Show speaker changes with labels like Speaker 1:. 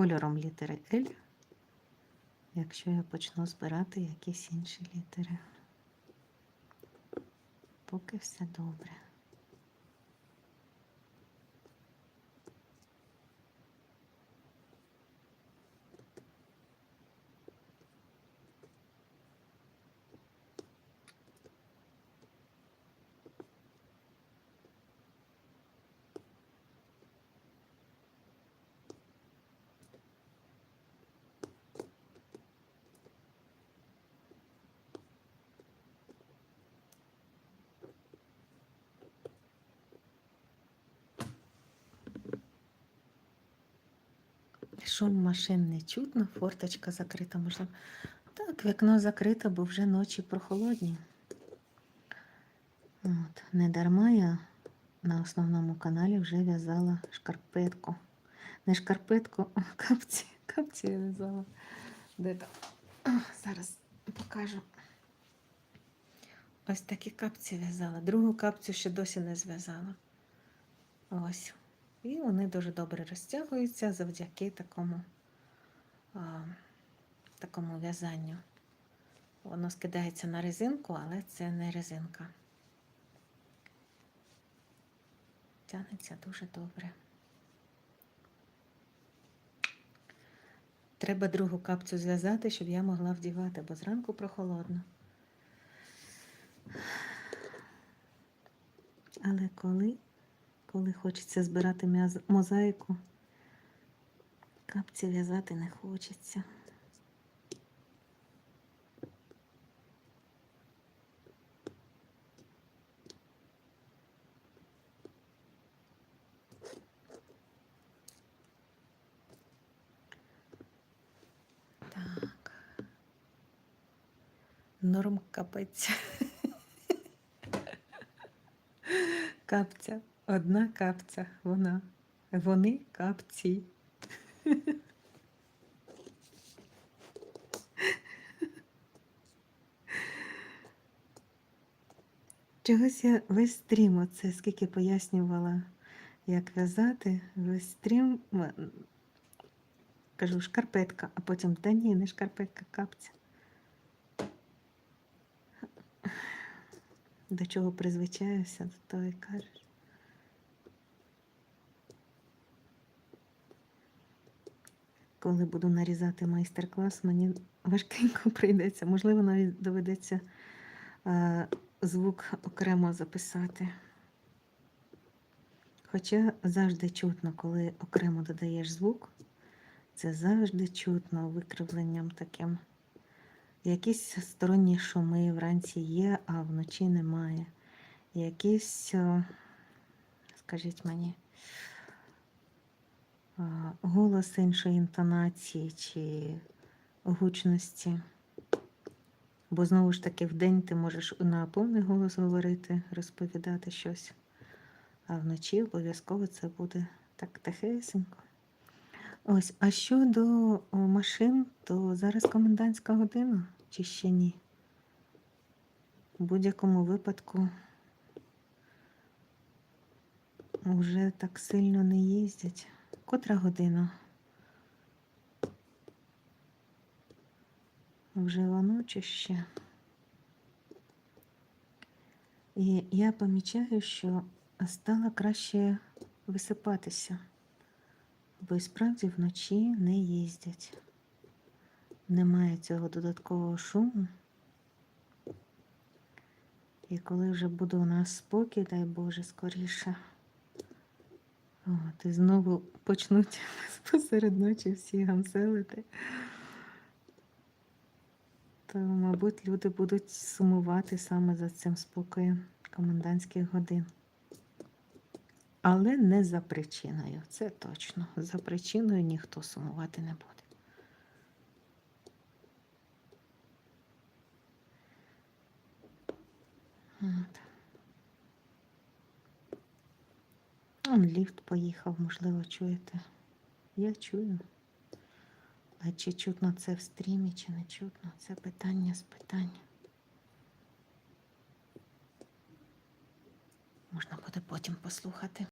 Speaker 1: кольором літери L, якщо я почну збирати якісь інші літери. Поки все добре. Шум машин не чутно, форточка закрита, можливо. Так, вікно закрите, бо вже ночі прохолодні. От, не дарма я на основному каналі вже в'язала шкарпетку. Не шкарпетку, а капці. Капці я в'язала. Де там? Зараз покажу. Ось такі капці в'язала. Другу капцю ще досі не зв'язала. Ось. І вони дуже добре розтягуються завдяки такому, а, такому в'язанню. Воно скидається на резинку, але це не резинка. Тягнеться дуже добре. Треба другу капцю зв'язати, щоб я могла вдівати, бо зранку прохолодно. Але коли коли хочеться збирати мозаїку, капці в'язати не хочеться. Так. Норм капець. Капця. Одна капця. Вона. Вони капці. Чогось я весь стрім, оце скільки пояснювала, як в'язати, весь стрім кажу шкарпетка, а потім та ні, не шкарпетка, капця. До чого призвичаюся, до того і кажеш. Коли буду нарізати майстер-клас, мені важкенько прийдеться. Можливо, навіть доведеться е, звук окремо записати. Хоча завжди чутно, коли окремо додаєш звук, це завжди чутно викривленням таким. Якісь сторонні шуми вранці є, а вночі немає. Якісь, скажіть мені, голос іншої інтонації чи гучності. Бо знову ж таки, вдень ти можеш на повний голос говорити, розповідати щось, а вночі обов'язково це буде так тихесенько. Ось, а щодо машин, то зараз комендантська година чи ще ні? У будь-якому випадку вже так сильно не їздять. Котра година? Вже чи ще? І я помічаю, що стало краще висипатися, бо і справді вночі не їздять. Немає цього додаткового шуму. І коли вже буде у нас спокій, дай Боже, скоріше. От, і знову почнуть посеред ночі всі гамселити, то, мабуть, люди будуть сумувати саме за цим спокоєм комендантських годин. Але не за причиною, це точно. За причиною ніхто сумувати не буде. От. Он ліфт поїхав, можливо, чуєте. Я чую. А чи чутно це в стрімі, чи не чутно? Це питання з питання. Можна буде потім послухати.